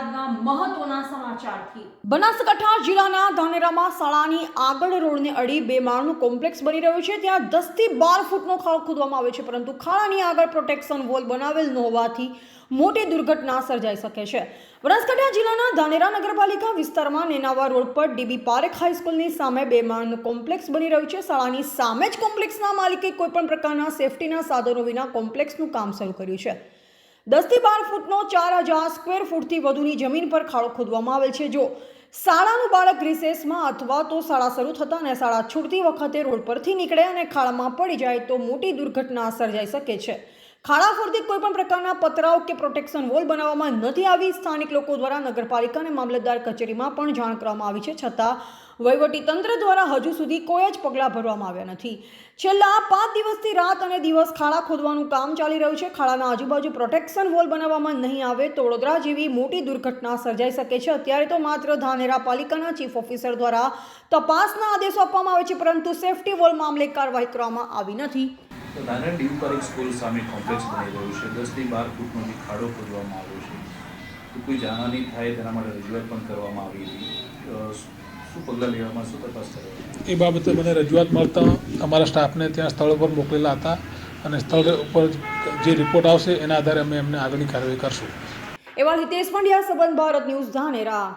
હોવાથી બનાસકાંઠા જિલ્લાના ધાનેરામાં શાળાની આગળ રોડને અડી બે માળનું કોમ્પ્લેક્સ બની રહ્યું છે. ત્યાં દસથી બાર ફૂટનો ખાળ ખોદવામાં આવે છે, પરંતુ ખાડાની આગળ પ્રોટેક્શન વોલ બનાવેલ ન હોવાથી મોટી દુર્ઘટના સર્જાઈ શકે છે. બનાસકાંઠા જિલ્લાના ધાનેરા નગરપાલિકા વિસ્તારમાં નેનાવા રોડ પર ડીબી પારેખ હાઈસ્કૂલની સામે બે માળનું કોમ્પ્લેક્સ બની રહ્યું છે. શાળાની સામે જ કોમ્પ્લેક્સના માલિકે કોઈપણ પ્રકારના સેફટીના સાધનો વિના કોમ્પ્લેક્સનું કામ શરૂ કર્યું છે. દસથી બાર ફૂટનો ચાર હજાર સ્ક્વેર ફૂટથી વધુની જમીન પર ખાડો ખોદવામાં આવેલ છે. જો શાળાનું બાળક રિસેસમાં અથવા તો શાળા શરૂ થતાં અને શાળા છૂટતી વખતે રોડ પરથી નીકળે અને ખાડામાં પડી જાય તો મોટી દુર્ઘટના સર્જાઈ શકે છે. ખાડા ફરતી કોઈ પણ પ્રકારના પતરાઓ કે પ્રોટેક્શન વોલ બનાવવામાં નથી આવી. સ્થાનિક લોકો દ્વારા નગરપાલિકા અને મામલતદાર કચેરીમાં પણ જાણ કરવામાં આવી છે. છતાં વહીવટી તંત્ર દ્વારા હજુ સુધી કોઈ જ પગલાં ભરવામાં આવ્યા નથી. છેલ્લા પાંચ દિવસથી રાત અને દિવસ ખાડા ખોદવાનું કામ ચાલી રહ્યું છે. ખાડાના આજુબાજુ પ્રોટેક્શન વોલ બનાવવામાં નહીં આવે. તો વડોદરા જેવી મોટી દુર્ઘટના સર્જાઈ શકે છે. અત્યારે તો માત્ર ધાનેરા પાલિકાના ચીફ ઓફિસર દ્વારા તપાસના આદેશો આપવામાં આવે છે, પરંતુ સેફટી વોલ મામલે કાર્યવાહી કરવામાં આવી નથી. તો નાના ડીવ પર એક સ્કૂલ સામે કોમ્પ્લેક્સ બની રહ્યું છે. દસથી બાર ફૂટનો જે ખાડો ખોદવામાં આવ્યો છે. તો કોઈ જાનહાની થાય તેના માટે રજૂઆત પણ કરવામાં આવી હતી. શું પગલાં લેવામાં શું તપાસ કરવામાં એ બાબતે મને રજૂઆત મળતા અમારા સ્ટાફને ત્યાં સ્થળ પર મોકલેલા હતા અને સ્થળ ઉપર જે રિપોર્ટ આવશે એના આધારે અમે એમને આગળની કાર્યવાહી કરશું. એવા હિતેશ પંડ્યા સંબંધ ભારત ન્યૂઝ ધાનેરા.